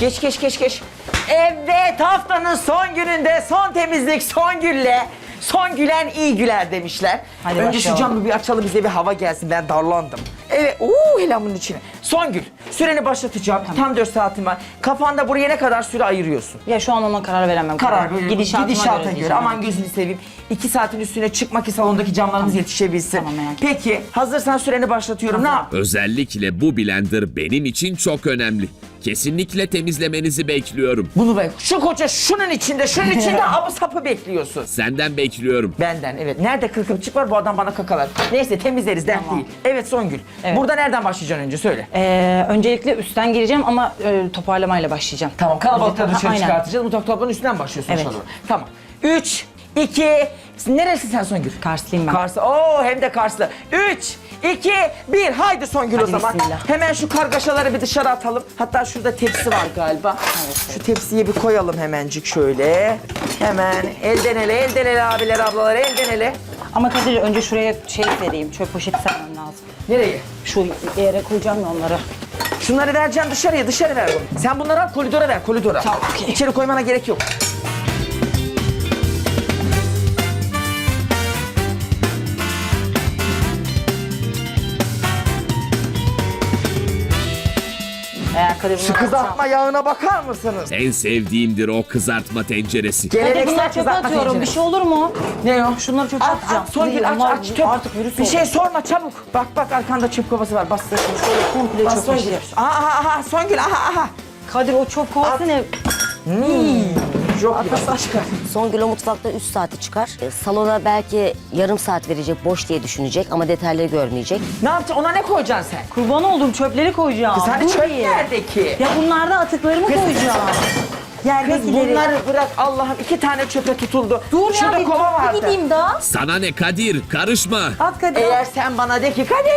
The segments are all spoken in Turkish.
Geç geç geç geç. Evet haftanın son gününde son temizlik son gülle. Son gülen iyi güler demişler. Hadi Önce şu başlayalım. camı bir açalım bize bir hava gelsin ben darlandım. Evet uuu helamın içine. Son gül. Süreni başlatacağım. Tam 4 saatim var. Kafanda buraya ne kadar süre ayırıyorsun? Ya şu an ona karar veremem. Karar böyle Gidişatıma gidişata göre. diyeceğim. Aman gözünü seveyim. İki saatin üstüne çıkma ki salondaki camlarımız yetişebilsin. Tamam, merak etme. Peki hazırsan süreni başlatıyorum. Ne yap? Özellikle bu blender benim için çok önemli. Kesinlikle temizlemenizi bekliyorum. Bunu bak. Şu koca şunun içinde, şunun içinde abı sapı bekliyorsun. Senden bekliyorum. Benden evet. Nerede kıl kılçık var bu adam bana kakalar. Neyse temizleriz dert değil. Evet Songül. Evet. Burada nereden başlayacaksın önce söyle. Ee, öncelikle üstten gireceğim ama e, toparlamayla başlayacağım. Tamam kalabalıkları dışarı aynen. çıkartacağız. Mutfak dolabının üstünden başlıyorsun Evet. doğru. Tamam. Üç, iki, neresi sen Songül? Karslıyım ben. Karslı. Oo hem de Karslı. Üç, iki, bir. Haydi Songül o Hadi zaman. bismillah. Hemen şu kargaşaları bir dışarı atalım. Hatta şurada tepsi var galiba. Şu tepsiye bir koyalım hemencik şöyle. Hemen elden ele, elden ele abiler, ablalar, elden ele. Ama Kadir önce şuraya şey vereyim, çöp poşeti sermem lazım. Nereye? Şu yere koyacağım ya onları. Şunları vereceğim dışarıya, dışarı ver bunu. Sen bunları al koridora ver, koridora. Tamam, okey. İçeri koymana gerek yok. Eğer Kadir Şu kızartma yağına bakar mısınız? En sevdiğimdir o kızartma tenceresi. Geleneksel bunları çöpe kızartma atıyorum. Bir tenceresi. şey olur mu? Ne o? Şunları çöpe At, atacağım. at, Songül aç, aç. Çöp. Artık virüs Bir oldu. şey sorma çabuk. Bak bak arkanda çöp kovası var. Bas. Şöyle komple Bas çöp Songül. Aha aha aha Songül aha aha. Kadir o çöp kovası ne? Yok aşkım. Songül o mutfakta 3 saati çıkar. E, Salona belki yarım saat verecek, boş diye düşünecek ama detayları görmeyecek. Ne yapacaksın? Ona ne koyacaksın sen? Kurban olduğum çöpleri koyacağım. Kız hani çöp nerede ki? Ya bunlarda atıklarımı Kız- koyacağım. Kız Yerdekileri. bunları bırak Allah'ım iki tane çöpe tutuldu. Dur Şurada ya bir kova dur, vardı. gideyim daha. Sana ne Kadir? Karışma. At Kadir. Eğer sen bana de ki Kadir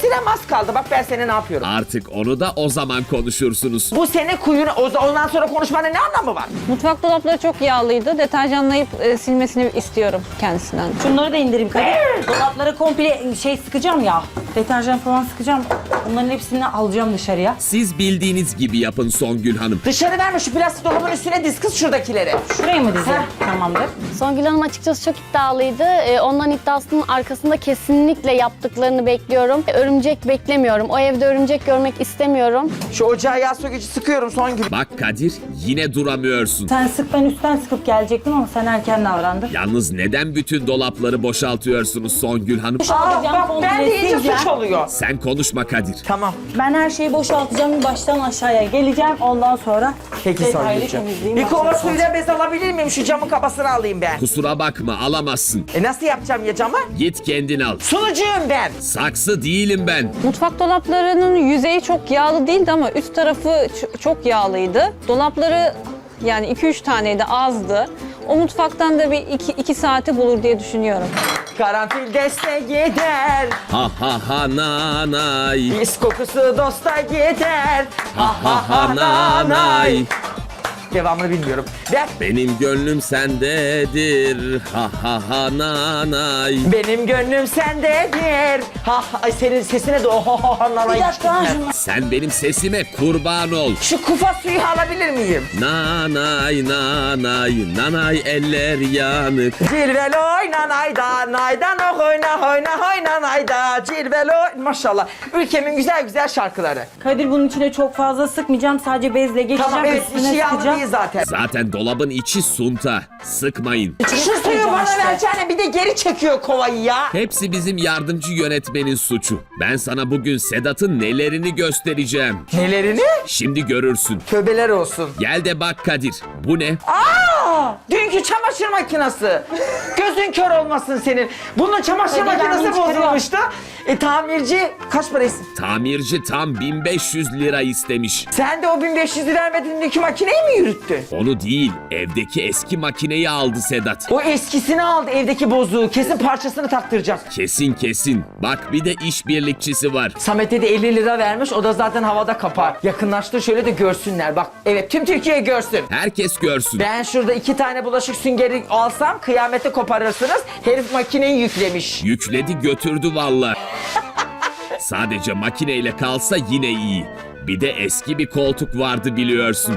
sinem az kaldı. Bak ben seni ne yapıyorum. Artık onu da o zaman konuşursunuz. Bu sene kuyunu o- ondan sonra konuşmanın ne anlamı var? Mutfak dolapları çok yağlıydı. Deterjanlayıp e, silmesini istiyorum kendisinden. Şunları da indireyim Kadir. Dolaplara komple şey sıkacağım ya. Deterjan falan sıkacağım. Bunların hepsini alacağım dışarıya. Siz bildiğiniz gibi yapın Songül Hanım. Dışarı verme şu plastik dolabın üstüne diz kız şuradakileri. Şuraya mı dizeyim? Tamamdır. Songül Hanım açıkçası çok iddialıydı. Ee, onların iddiasının arkasında kesinlikle yaptıklarını bekliyorum. Ee, Örümcek beklemiyorum. O evde örümcek görmek istemiyorum. Şu ocağa yağ sökücü sıkıyorum son gün. Bak Kadir yine duramıyorsun. Sen sık ben üstten sıkıp gelecektim ama sen erken davrandın. Yalnız neden bütün dolapları boşaltıyorsunuz Songül Hanım? Aa, bak ben de iyice suç oluyor. Sen konuşma Kadir. Tamam. Ben her şeyi boşaltacağım. Baştan aşağıya geleceğim. Ondan sonra Peki detaylı Songül'cüğüm. temizliğim Bir kova suyla bez alabilir miyim? Şu camın kabasını alayım ben. Kusura bakma alamazsın. E nasıl yapacağım ya camı? Git kendin al. Sunucuyum ben. Saksı değilim ben. Mutfak dolaplarının yüzeyi çok yağlı değildi ama üst tarafı ç- çok yağlıydı. Dolapları yani 2-3 taneydi azdı. O mutfaktan da bir 2 saati bulur diye düşünüyorum. Karanfil deste gider. Ha ha ha nanay. Mis kokusu dosta gider. Ha ha ha nanay. Devamını bilmiyorum. Ver. Benim gönlüm sendedir. Ha ha ha nanay. Benim gönlüm sendedir. Ha, ha ay senin sesine de oho ho ho Bir nanay dakika. çıktı. şunu- Sen benim sesime kurban ol. Şu kufa suyu alabilir miyim? Nanay nanay nanay eller yanık. Cilvel oy nanayda naydan oh oyna oyna oy nanayda cilvel oy. Maşallah. Ülkemin güzel güzel şarkıları. Kadir bunun içine çok fazla sıkmayacağım. Sadece bezle geçeceğim. Tamam evet üstüne işi yağlı sıkacağım. Değil zaten. Zaten dolabın içi sunta. Sıkmayın. Şu suyu bana işte. vereceğine bir de geri çekiyor kovayı ya. Hepsi bizim yardımcı yönetmenin suçu. Ben sana bugün Sedat'ın nelerini göstereceğim. Nelerini? Şimdi görürsün. Tövbeler olsun. Gel de bak Kadir. Bu ne? Aa, dünkü çamaşır makinesi. Gözün kör olmasın senin. Bunun çamaşır ben makinesi bozulmuştu. E tamirci kaç para ist- Tamirci tam 1500 lira istemiş. Sen de o 1500 lira vermedin dünkü makineyi mi yürüttü? Onu değil, evdeki eski makineyi aldı Sedat. O eskisini aldı evdeki bozuğu. Kesin parçasını taktıracak. Kesin kesin. Bak bir de işbirlikçisi var. Samet'e de 50 lira vermiş. O da zaten havada kapar. Yakınlaştır şöyle de görsünler. Bak evet tüm Türkiye görsün. Herkes görsün. Ben şurada iki tane bulaşık süngeri alsam kıyamete koparırsınız. Herif makineyi yüklemiş. Yükledi götürdü valla. Sadece makineyle kalsa yine iyi. Bir de eski bir koltuk vardı biliyorsun.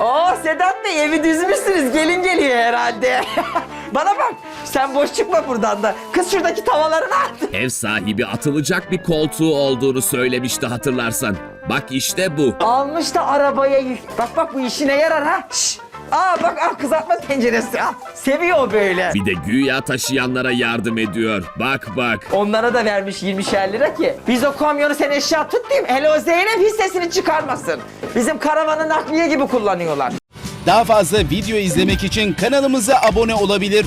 Oo Sedat Bey evi düzmüşsünüz. Gelin geliyor herhalde. Bana bak. Sen boş çıkma buradan da. Kız şuradaki tavalarını at. Ev sahibi atılacak bir koltuğu olduğunu söylemişti hatırlarsan. Bak işte bu. Almış da arabaya yük. Bak bak bu işine yarar ha. Şş. Aa bak ah kızartma tenceresi. Ah, seviyor o böyle. Bir de güya taşıyanlara yardım ediyor. Bak bak. Onlara da vermiş 20'şer lira ki. Biz o kamyonu sen eşya tut diyeyim. Hele o Zeynep hissesini çıkarmasın. Bizim karavanı nakliye gibi kullanıyorlar. Daha fazla video izlemek için kanalımıza abone olabilir.